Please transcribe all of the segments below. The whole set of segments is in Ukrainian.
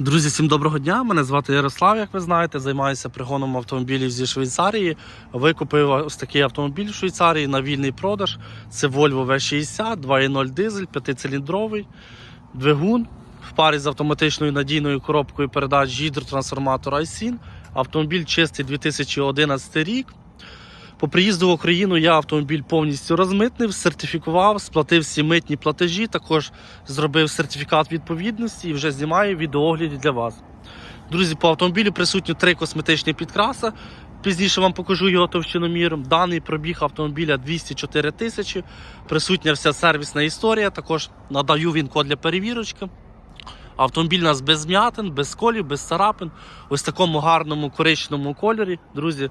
Друзі, всім доброго дня. Мене звати Ярослав, як ви знаєте. Займаюся пригоном автомобілів зі Швейцарії. Викупив ось такий автомобіль в Швейцарії на вільний продаж. Це Volvo V60, 2.0 дизель, 5-циліндровий двигун в парі з автоматичною надійною коробкою передач гідротрансформатор iSyn. Автомобіль чистий 2011 рік. По приїзду в Україну я автомобіль повністю розмитнив, сертифікував, сплатив всі митні платежі, також зробив сертифікат відповідності і вже знімаю відеоогляді для вас. Друзі, по автомобілю присутні три косметичні підкраси. Пізніше вам покажу його товщиноміром. Даний пробіг автомобіля 204 тисячі. Присутня вся сервісна історія. Також надаю він код для перевірочки. Автомобіль у нас без м'ятин, без колів, без царапин. Ось такому гарному коричневому кольорі. Друзі,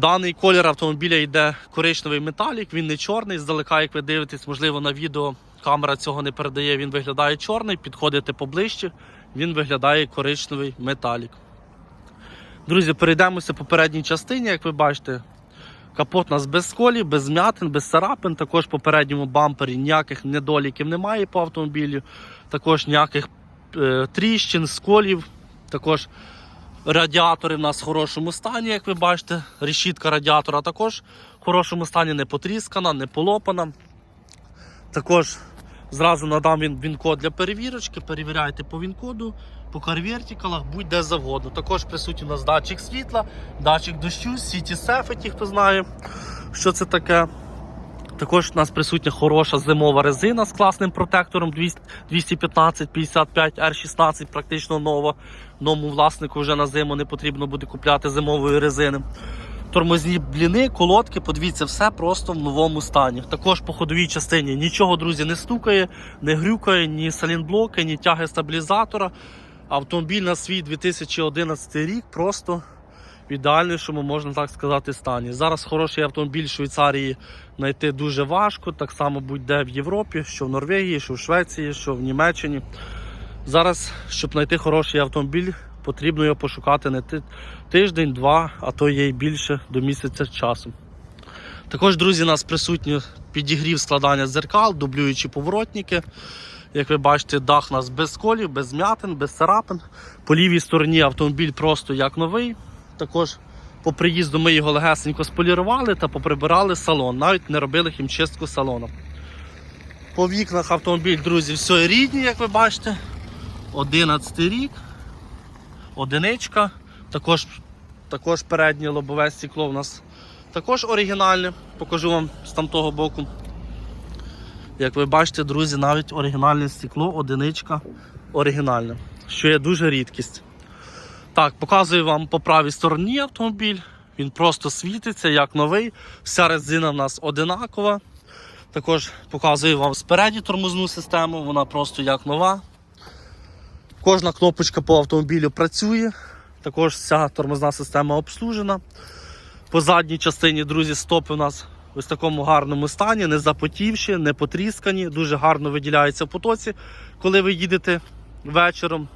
Даний колір автомобіля йде коричневий металік, він не чорний. Здалека, як ви дивитесь, можливо, на відео камера цього не передає, він виглядає чорний, підходите поближче, він виглядає коричневий металік. Друзі, перейдемося по передній частині, як ви бачите. Капот у нас без сколів, без м'ятин, без царапин. Також по передньому бампері ніяких недоліків немає по автомобілю. Також ніяких е, тріщин, сколів. Також Радіатори в нас в хорошому стані, як ви бачите. Решітка радіатора також в хорошому стані, не потріскана, не полопана. Також зразу надам він він-код для перевірочки. Перевіряйте по він-коду, по карвертикалах, будь-де завгодно. Також присутній у нас датчик світла, датчик дощу, City Safety, хто знає, що це таке. Також у нас присутня хороша зимова резина з класним протектором 215 55 R16, практично нова. Новому власнику вже на зиму не потрібно буде купляти зимової резини. Тормозні бліни, колодки, подивіться, все просто в новому стані. Також по ходовій частині нічого, друзі, не стукає, не грюкає, ні салінблоки, ні тяги стабілізатора. Автомобіль на свій 2011 рік просто в ідеальнішому, можна так сказати, стані. Зараз хороший автомобіль в Швейцарії знайти дуже важко, так само будь-де в Європі, що в Норвегії, що в Швеції, що в Німеччині. Зараз, щоб знайти хороший автомобіль, потрібно його пошукати не тиждень, два, а то є й більше до місяця часу. Також, друзі, у нас присутні підігрів складання дзеркал, дублюючі поворотники. Як ви бачите, дах у нас без колів, без м'ятин, без царапин. По лівій стороні автомобіль просто як новий. Також по приїзду ми його легесенько сполірували та поприбирали салон, навіть не робили хімчистку салону. По вікнах автомобіль, друзі, все рідні, як ви бачите. 11 рік, одиничка, також, також переднє лобове стекло у нас також оригінальне. Покажу вам з тамтого боку. Як ви бачите, друзі, навіть оригінальне стекло, одиничка оригінальне, що є дуже рідкість. Так, показую вам по правій стороні автомобіль. Він просто світиться як новий. Вся резина в нас одинакова. Також показую вам спереді тормозну систему, вона просто як нова. Кожна кнопочка по автомобілю працює. Також вся тормозна система обслужена. По задній частині, друзі, стопи у нас ось такому гарному стані, не запотівші, не потріскані, дуже гарно виділяються в потоці, коли ви їдете вечором.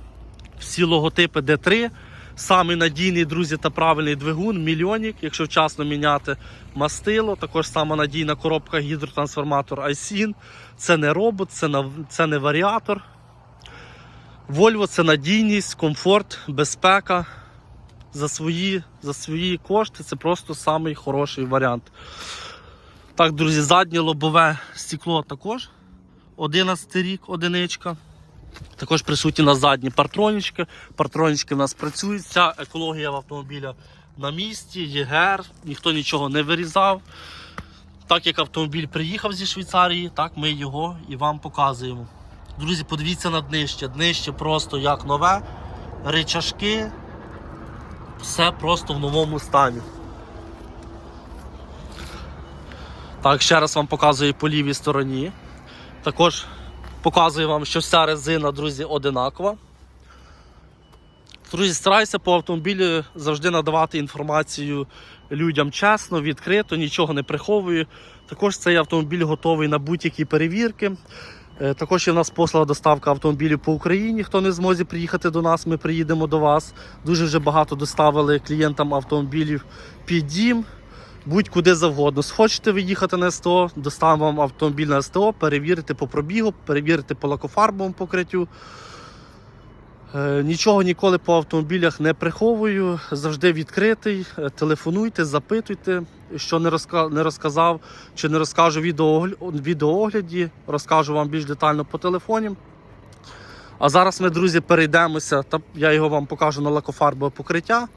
Всі логотипи D3. Самий надійний, друзі, та правильний двигун, мільйонік, якщо вчасно міняти мастило. Також сама надійна коробка гідротрансформатор iSyn. Це не робот, це не, це не варіатор. Volvo це надійність, комфорт, безпека. За свої, за свої кошти це просто самий хороший варіант. Так, друзі, заднє лобове стекло також. 11 рік, одиничка. Також присутні на задні партронічки. Партронічки в нас працюють. Вся екологія в автомобіля на місці, ЄГР, ніхто нічого не вирізав. Так як автомобіль приїхав зі Швейцарії, так ми його і вам показуємо. Друзі, подивіться на днище. Днище просто як нове, речашки, все просто в новому стані. Так, ще раз вам показую по лівій стороні. Також Показую вам, що вся резина, друзі, одинакова. Друзі, стараюся по автомобілю завжди надавати інформацію людям чесно, відкрито, нічого не приховую. Також цей автомобіль готовий на будь-які перевірки. Е, Також є в нас послуга доставка автомобілів по Україні. Хто не в змозі приїхати до нас, ми приїдемо до вас. Дуже вже багато доставили клієнтам автомобілів під дім будь-куди завгодно. Схочете ви їхати на СТО, доставимо вам автомобіль на СТО, перевірити по пробігу, перевірити по лакофарбовому покриттю. Е, Нічого ніколи по автомобілях не приховую, завжди відкритий. Е, Телефонуйте, запитуйте, що не, не розказав чи не розкажу в відеоогляді, розкажу вам більш детально по телефоні. А зараз ми, друзі, перейдемося, та я його вам покажу на лакофарбове покриття.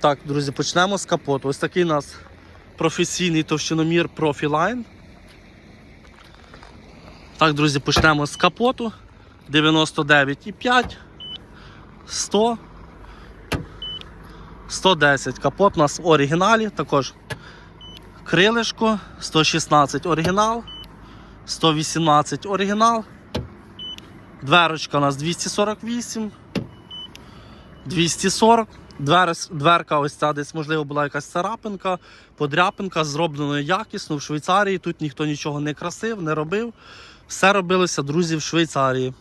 Так, друзі, почнемо з капоту. Ось такий у нас професійний товщиномір Profiline. Так, друзі, почнемо з капоту. 99,5, 100, 110. Капот у нас в оригіналі. Також крилишко, 116 оригінал, 118 оригінал. Дверочка у нас 248, 240. Двер, дверка ось ця десь, можливо, була якась царапинка, подряпинка, зроблено якісно в Швейцарії. Тут ніхто нічого не красив, не робив. Все робилося, друзі, в Швейцарії.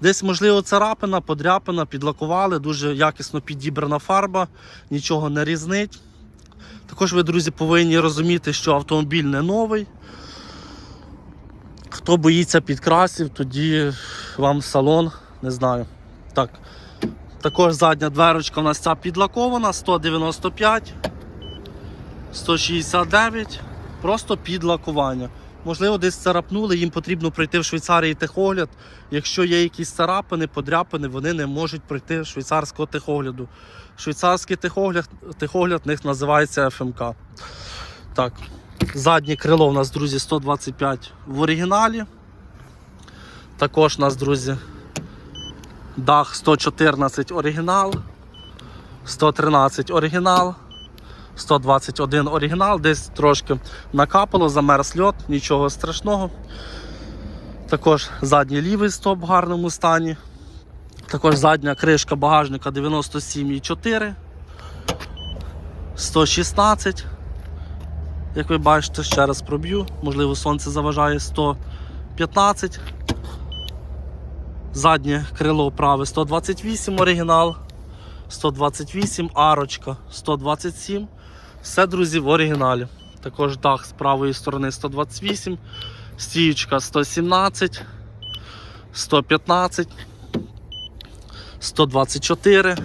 Десь, можливо, царапина, подряпина, підлакували, дуже якісно підібрана фарба, нічого не різнить. Також ви, друзі, повинні розуміти, що автомобіль не новий. Хто боїться підкрасів, тоді вам салон, не знаю. Так. Також задня дверочка у нас ця підлакована, 195, 169, просто підлакування. Можливо, десь царапнули, їм потрібно пройти в Швейцарії техогляд. Якщо є якісь царапини, подряпини, вони не можуть пройти швейцарського техогляду. Швейцарський техогляд, техогляд в них називається ФМК. Так, заднє крило у нас, друзі, 125 в оригіналі. Також у нас, друзі, дах 114 оригінал, 113 оригінал. 121 оригінал, десь трошки накапало, замерз льот, нічого страшного. Також задній лівий стоп в гарному стані. Також задня кришка багажника 97,4. 116. Як ви бачите, ще раз проб'ю. Можливо, сонце заважає 115. Заднє крило праве 128 оригінал. 128, арочка 127. Все, друзі, в оригіналі. Також дах з правої сторони 128, стіючка 117, 115, 124,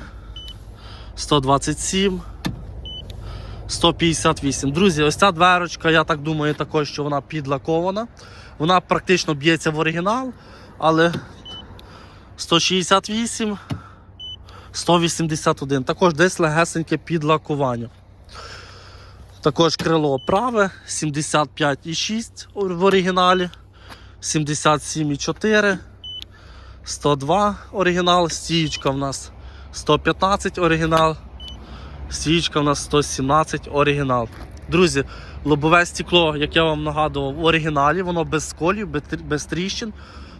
127, 158. Друзі, ось ця дверочка, я так думаю, також, що вона підлакована. Вона практично б'ється в оригінал, але 168. 181. Також десь легесеньке підлакування. Також крило праве 75,6 в оригіналі, 77,4, 102 оригінал, стіючка в нас 115 оригінал, стіючка в нас 117 оригінал. Друзі, лобове стекло, як я вам нагадував, в оригіналі, воно без сколів, без тріщин,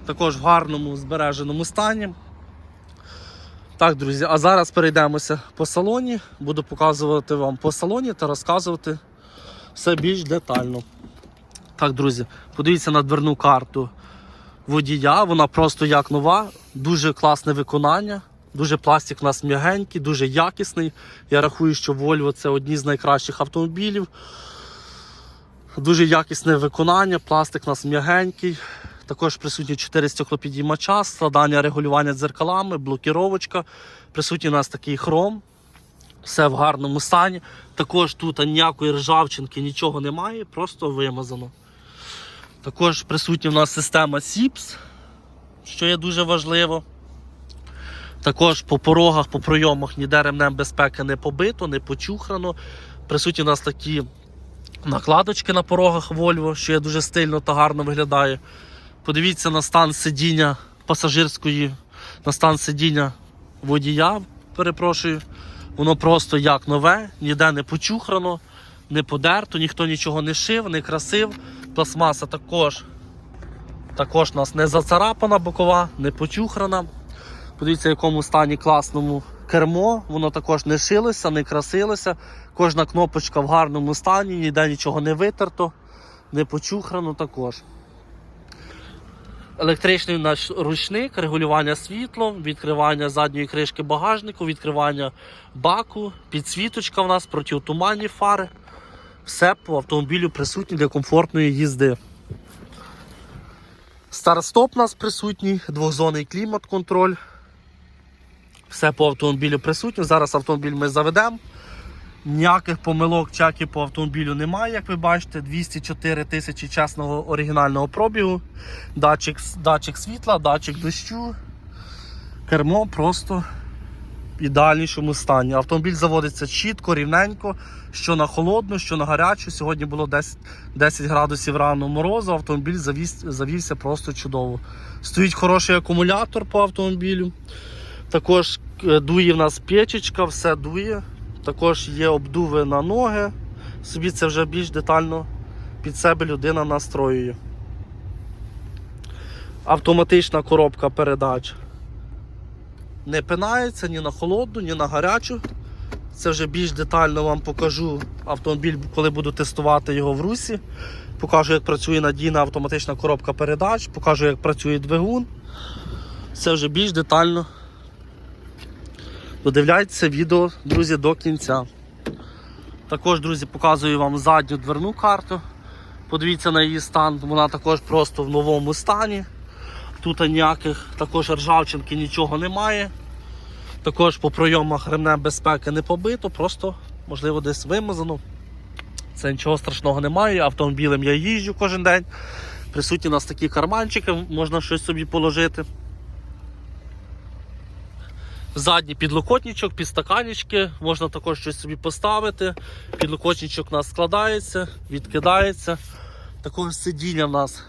також в гарному збереженому стані. Так, друзі, а зараз перейдемося по салоні. Буду показувати вам по салоні та розказувати все більш детально. Так, друзі, подивіться на дверну карту водія. Вона просто як нова, дуже класне виконання. Дуже пластик у нас м'ягенький, дуже якісний. Я рахую, що Volvo це одні з найкращих автомобілів. Дуже якісне виконання, пластик у нас м'ягенький. Також присутні 4 стеклопідіймача, складання регулювання дзеркалами, блокіровочка. Присутній у нас такий хром. Все в гарному стані. Також тут ніякої ржавчинки, нічого немає, просто вимазано. Також присутня у нас система SIPS, що є дуже важливо. Також по порогах, по пройомах ніде ремнем безпеки не побито, не почухрано. Присутні у нас такі накладочки на порогах Volvo, що є дуже стильно та гарно виглядає. Подивіться на стан сидіння пасажирської, на стан сидіння водія, перепрошую. Воно просто як нове, ніде не почухрано, не подерто, ніхто нічого не шив, не красив. Пластмаса також, також нас не зацарапана бокова, не почухрана. Подивіться, в якому стані класному кермо, воно також не шилося, не красилося. Кожна кнопочка в гарному стані, ніде нічого не витерто, не почухрано також. Електричний наш ручник, регулювання світлом, відкривання задньої кришки багажнику, відкривання баку, підсвіточка в нас, протитуманні фари. Все по автомобілю присутнє для комфортної їзди. Старт-стоп у нас присутній, двохзонний клімат-контроль, Все по автомобілю присутнє. Зараз автомобіль ми заведемо. Ніяких помилок, чеків по автомобілю немає, як ви бачите. 204 тисячі чесного оригінального пробігу. Датчик, датчик світла, датчик дощу. Кермо просто в ідеальнішому стані. Автомобіль заводиться чітко, рівненько, що на холодну, що на гарячу. Сьогодні було 10, 10 градусів рано морозу, автомобіль завіз, завівся просто чудово. Стоїть хороший акумулятор по автомобілю. Також е, дує в нас печечка, все дує. Також є обдуви на ноги. Собі це вже більш детально під себе людина настроює. Автоматична коробка передач не пинається ні на холодну, ні на гарячу. Це вже більш детально вам покажу автомобіль, коли буду тестувати його в русі. Покажу, як працює надійна автоматична коробка передач, покажу, як працює двигун. Це вже більш детально. Додивляйтеся відео, друзі, до кінця. Також, друзі, показую вам задню дверну карту. Подивіться на її стан, вона також просто в новому стані. Тут ніяких також ржавчинки нічого немає. Також по пройомах ремнем безпеки не побито, просто можливо десь вимазано. Це нічого страшного немає. Автомобілем я їжджу кожен день. Присутні у нас такі карманчики, можна щось собі положити. Задній підлокотничок, підстаканечки, можна також щось собі поставити. Підлокотничок у нас складається, відкидається. Також сидіння в нас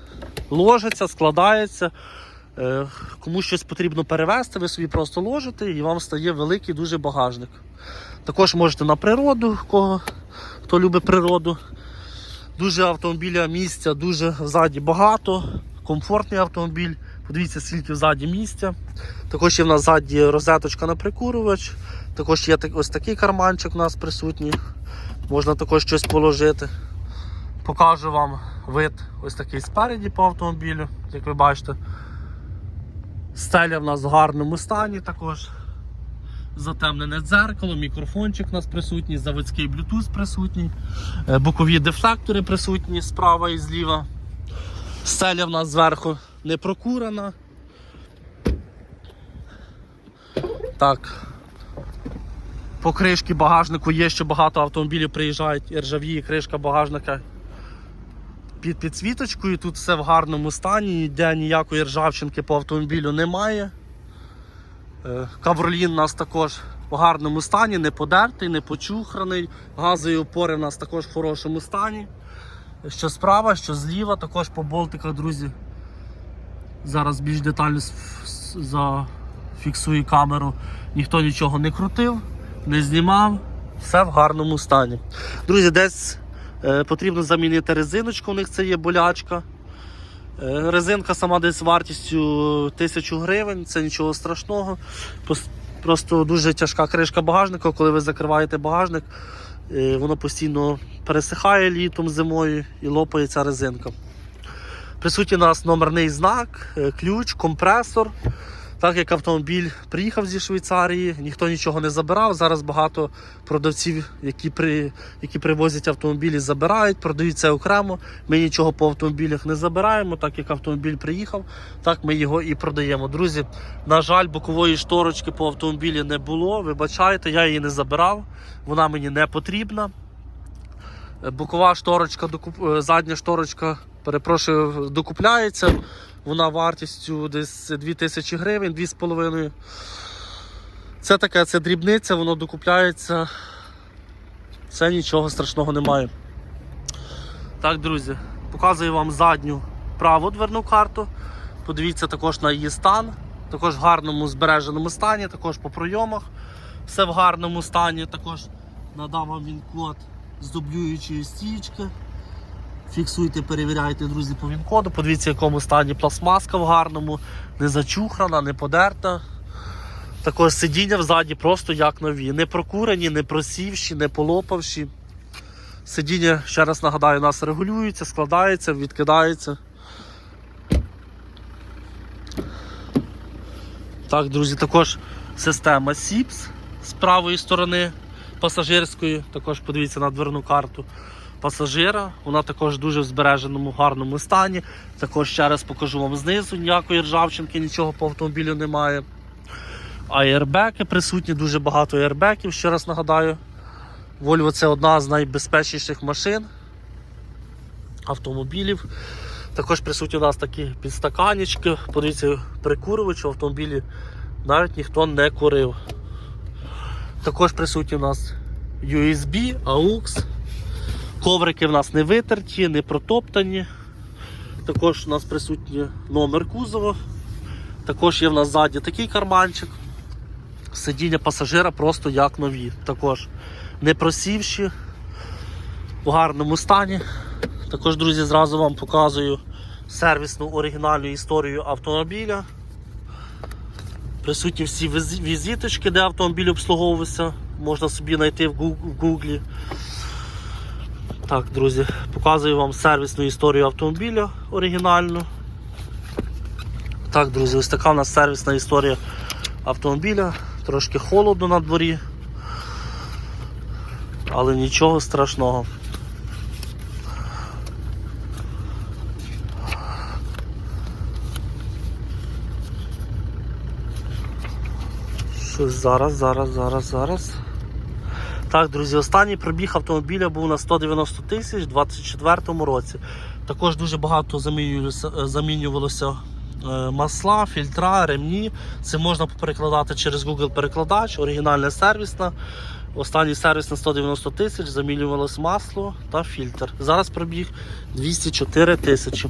ложиться, складається. Е, Кому щось потрібно перевезти, ви собі просто ложите і вам стає великий дуже багажник. Також можете на природу, кого, хто любить природу. Дуже автомобіля місця, дуже ззаді багато, комфортний автомобіль. Подивіться, скільки ззаді місця. Також є в нас ззаді розеточка на прикурювач. Також є ось такий карманчик у нас присутній. Можна також щось положити. Покажу вам вид ось такий спереді по автомобілю, як ви бачите. Стеля в нас в гарному стані також. Затемнене дзеркало, мікрофончик у нас присутній, заводський Bluetooth присутній, е, бокові дефлектори присутні справа і зліва. Стеля в нас зверху не прокурена. Так. По кришці багажнику є, що багато автомобілів приїжджають і ржавіє кришка багажника під підсвіточкою. Тут все в гарному стані, ніде ніякої ржавчинки по автомобілю немає. Е, Кавролін у нас також в гарному стані, не подертий, не почухраний. Газові опори у нас також в хорошому стані. Що справа, що зліва, також по болтиках, друзі. Зараз більш детально зафіксую камеру. Ніхто нічого не крутив, не знімав, все в гарному стані. Друзі, десь е, потрібно замінити резиночку, у них це є болячка. Е, Резинка сама десь вартістю 1000 гривень, це нічого страшного. Просто дуже тяжка кришка багажника, коли ви закриваєте багажник, воно постійно пересихає літом, зимою і лопається резинка. Присутній у нас номерний знак, е, ключ, компресор. Так як автомобіль приїхав зі Швейцарії, ніхто нічого не забирав. Зараз багато продавців, які при, які привозять автомобілі, забирають, продають це окремо. Ми нічого по автомобілях не забираємо, так як автомобіль приїхав, так ми його і продаємо. Друзі, на жаль, бокової шторочки по автомобілі не було. Вибачайте, я її не забирав, вона мені не потрібна. Бокова шторочка, е, задня шторочка, перепрошую, докупляється. Вона вартістю десь 2000 гривень, 2,5. Це таке, це дрібниця, воно докупляється. Це нічого страшного немає. Так, друзі, показую вам задню праву дверну карту. Подивіться також на її стан. Також в гарному збереженому стані, також по пройомах. Все в гарному стані. Також надам вам він код з дублюючої стічки. Фіксуйте, перевіряйте, друзі, по він-коду. Подивіться, в якому стані пластмаска в гарному, не зачухрана, не подерта. Також сидіння взаді просто як нові. Не прокурені, не просівші, не полопавші. Сидіння, ще раз нагадаю, у нас регулюється, складається, відкидається. Так, друзі, також система SIPS з правої сторони пасажирської. Також подивіться на дверну карту пасажира. Вона також дуже в збереженому гарному стані. Також ще раз покажу вам знизу, ніякої ржавчинки, нічого по автомобілю немає. Аєрбеки присутні, дуже багато аєрбеків, ще раз нагадаю. Volvo це одна з найбезпечніших машин автомобілів. Також присутні у нас такі підстаканечки. Подивіться, прикурювач в автомобілі навіть ніхто не курив. Також присутні у нас USB, AUX. Коврики в нас не витерті, не протоптані. Також у нас присутній номер кузова. Також є в нас ззаді такий карманчик. Сидіння пасажира просто як нові. Також не просівші, в гарному стані. Також, друзі, зразу вам показую сервісну оригінальну історію автомобіля. Присутні всі візиточки, де автомобіль обслуговувався. Можна собі знайти в гу- в гуглі. Так, друзі, показую вам сервісну історію автомобіля оригінальну. Так, друзі, ось така у нас сервісна історія автомобіля. Трошки холодно на дворі. Але нічого страшного. Щось зараз, зараз, зараз, зараз. Так, друзі, останній пробіг автомобіля був на 190 тисяч у 2024 році. Також дуже багато замінювалося, е, замінювалося е, масла, фільтра, ремні. Це можна перекладати через Google перекладач, оригінальна сервісна. Останній сервіс на 190 тисяч замінювалось масло та фільтр. Зараз пробіг 204 тисячі.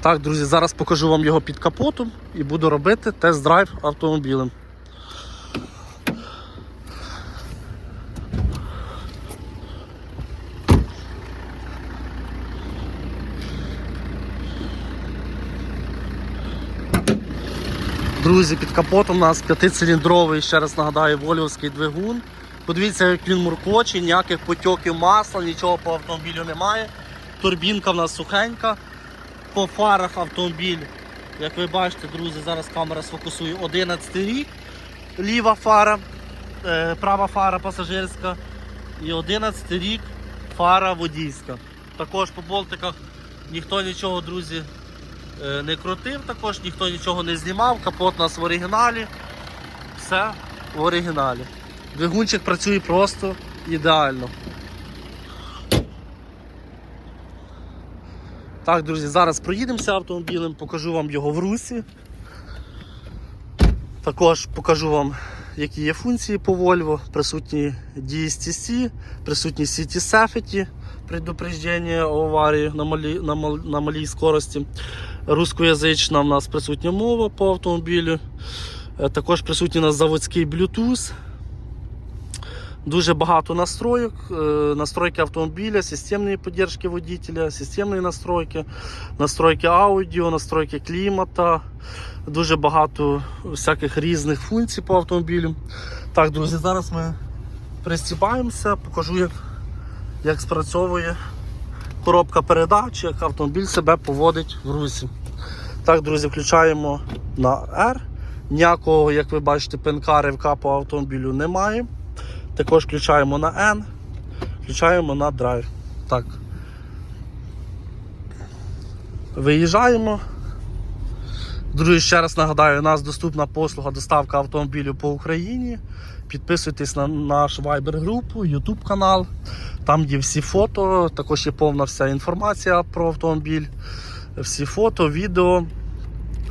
Так, друзі, зараз покажу вам його під капотом і буду робити тест-драйв автомобілем. Друзі, під капотом у нас п'ятициліндровий, ще раз нагадаю, вольвовський двигун. Подивіться, як він муркоче, ніяких потьоків масла, нічого по автомобілю немає. Турбінка в нас сухенька. По фарах автомобіль, як ви бачите, друзі, зараз камера сфокусує 11 рік. Ліва фара, е, права фара пасажирська і 11 рік фара водійська. Також по болтиках ніхто нічого, друзі, не крутив, також ніхто нічого не знімав. Капот у нас в оригіналі. Все в оригіналі. Двигунчик працює просто ідеально. Так, друзі, зараз проїдемося автомобілем, покажу вам його в русі. Також покажу вам, які є функції по Volvo. Присутні DSTC, присутні City Safety, предупреждення аварії на малій, на, на малій скорості. Рускоязична в нас присутня мова по автомобілю. Е, Також присутній у нас заводський Bluetooth. Дуже багато настроїк, е, настройки автомобіля, системної підтримки водителя, системної настройки, настройки аудіо, настройки клімата, дуже багато всяких різних функцій по автомобілю. Так, друзі, зараз ми пристібаємося, покажу, як, як спрацьовує коробка передач, як автомобіль себе поводить в русі. Так, друзі, включаємо на R. Ніякого, як ви бачите, пинка ривка по автомобілю немає. Також включаємо на N, включаємо на драйв. Так. Виїжджаємо. Друзі, ще раз нагадаю, у нас доступна послуга доставка автомобілів по Україні. Підписуйтесь на наш Viber групу, YouTube канал. Там є всі фото, також є повна вся інформація про автомобіль, всі фото, відео.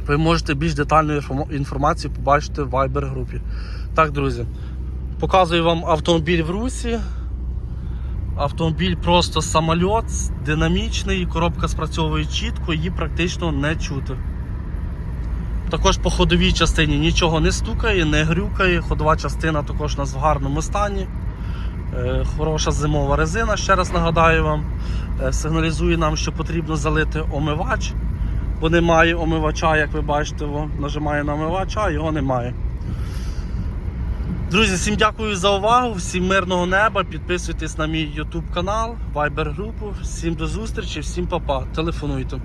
Ви можете більш детальну інформ- інформацію побачити в Viber групі. Так, друзі. Показую вам автомобіль в русі. Автомобіль просто самольот, динамічний, коробка спрацьовує чітко, її практично не чути. Також по ходовій частині нічого не стукає, не грюкає. Ходова частина також у нас в гарному стані. Е, Хороша зимова резина, ще раз нагадаю вам. Е, Сигналізує нам, що потрібно залити омивач, бо немає омивача, як ви бачите, нажимає на омивач, а його немає. Друзі, всім дякую за увагу, всім мирного неба. Підписуйтесь на мій YouTube канал, Viber групу. Всім до зустрічі, всім па-па. Телефонуйте.